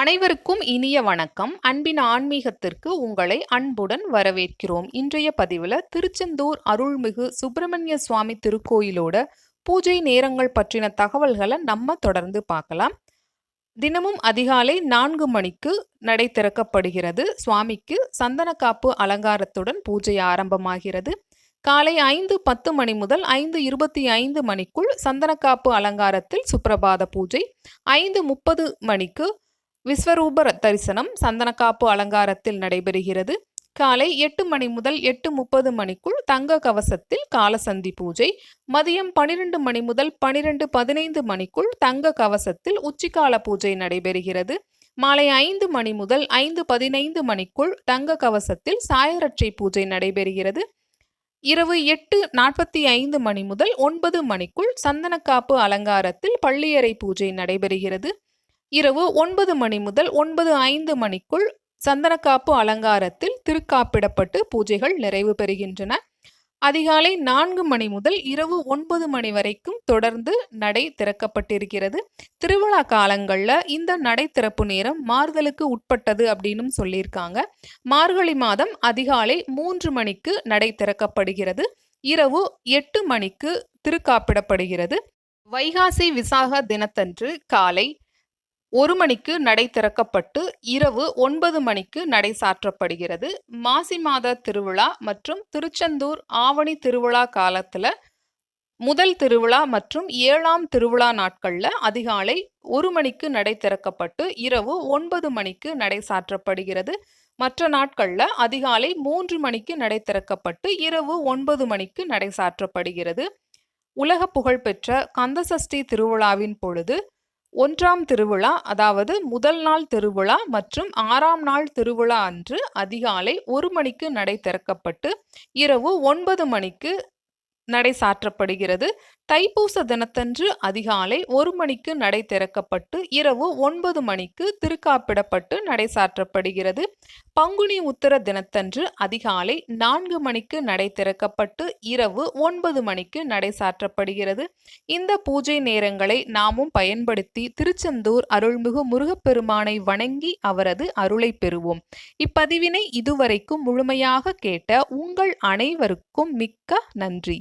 அனைவருக்கும் இனிய வணக்கம். அன்பின் ஆன்மீகத்திற்கு உங்களை அன்புடன் வரவேற்கிறோம். இன்றைய பதிவில் திருச்செந்தூர் அருள்மிகு சுப்பிரமணிய சுவாமி திருக்கோயிலோட பூஜை நேரங்கள் பற்றின தகவல்களை நம்ம தொடர்ந்து பார்க்கலாம். தினமும் அதிகாலை நான்கு மணிக்கு நடை திறக்கப்படுகிறது. சுவாமிக்கு சந்தனக்காப்பு அலங்காரத்துடன் பூஜை ஆரம்பமாகிறது. காலை ஐந்து பத்து மணி முதல் ஐந்து இருபத்தி ஐந்து மணிக்குள் சந்தனக்காப்பு அலங்காரத்தில் சுப்பிரபாத பூஜை. ஐந்து முப்பது மணிக்கு விஸ்வரூப தரிசனம் சந்தனக்காப்பு அலங்காரத்தில் நடைபெறுகிறது. காலை எட்டு மணி முதல் எட்டு முப்பது மணிக்குள் தங்க கவசத்தில் காலசந்தி பூஜை. மதியம் பனிரெண்டு மணி முதல் பனிரெண்டு பதினைந்து மணிக்குள் தங்க கவசத்தில் உச்சிக்கால பூஜை நடைபெறுகிறது. மாலை ஐந்து மணி முதல் ஐந்து பதினைந்து மணிக்குள் தங்க கவசத்தில் சாயரட்சை பூஜை நடைபெறுகிறது. இரவு எட்டு நாற்பத்தி ஐந்து மணி முதல் ஒன்பது மணிக்குள் சந்தனக்காப்பு அலங்காரத்தில் பள்ளியறை பூஜை நடைபெறுகிறது. இரவு ஒன்பது மணி முதல் ஒன்பது ஐந்து மணிக்குள் சந்தனக்காப்பு அலங்காரத்தில் திருக்காப்பிடப்பட்டு பூஜைகள் நிறைவு பெறுகின்றன. அதிகாலை நான்கு மணி முதல் இரவு ஒன்பது மணி வரைக்கும் தொடர்ந்து நடை திறக்கப்பட்டிருக்கிறது. திருவிழா காலங்களில் இந்த நடை திறப்பு நேரம் மாறுதலுக்கு உட்பட்டது அப்படின்னு சொல்லியிருக்காங்க. மார்கழி மாதம் அதிகாலை மூன்று மணிக்கு நடை திறக்கப்படுகிறது. இரவு எட்டு மணிக்கு திருக்காப்பிடப்படுகிறது. வைகாசி விசாக தினத்தன்று காலை ஒரு மணிக்கு நடை திறக்கப்பட்டு இரவு ஒன்பது மணிக்கு நடை சாற்றப்படுகிறது. மாசி மாத திருவிழா மற்றும் திருச்செந்தூர் ஆவணி திருவிழா காலத்துல முதல் திருவிழா மற்றும் ஏழாம் திருவிழா நாட்கள்ல அதிகாலை ஒரு மணிக்கு நடை திறக்கப்பட்டு இரவு ஒன்பது மணிக்கு நடை சாற்றப்படுகிறது. மற்ற நாட்கள்ல அதிகாலை மூன்று மணிக்கு நடை திறக்கப்பட்டு இரவு ஒன்பது மணிக்கு நடை சாற்றப்படுகிறது. உலக புகழ்பெற்ற கந்தசஷ்டி திருவிழாவின் பொழுது ஒன்றாம் திருவிழா அதாவது முதல் நாள் திருவிழா மற்றும் ஆறாம் நாள் திருவிழா அன்று அதிகாலை ஒரு மணிக்கு நடை திறக்கப்பட்டு இரவு ஒன்பது மணிக்கு நடை சாற்றப்படுகிறது. தைப்பூச தினத்தன்று அதிகாலை ஒரு மணிக்கு நடை திறக்கப்பட்டு இரவு ஒன்பது மணிக்கு திருக்காப்பிடப்பட்டு நடை சாற்றப்படுகிறது. பங்குனி உத்தர தினத்தன்று அதிகாலை நான்கு மணிக்கு நடை திறக்கப்பட்டு இரவு ஒன்பது மணிக்கு நடை சாற்றப்படுகிறது. இந்த பூஜை நேரங்களை நாமும் பயன்படுத்தி திருச்செந்தூர் அருள்மிகு முருகப்பெருமானை வணங்கி அவரது அருளை பெறுவோம். இப்பதிவினை இதுவரைக்கும் முழுமையாக கேட்ட உங்கள் அனைவருக்கும் மிக்க நன்றி.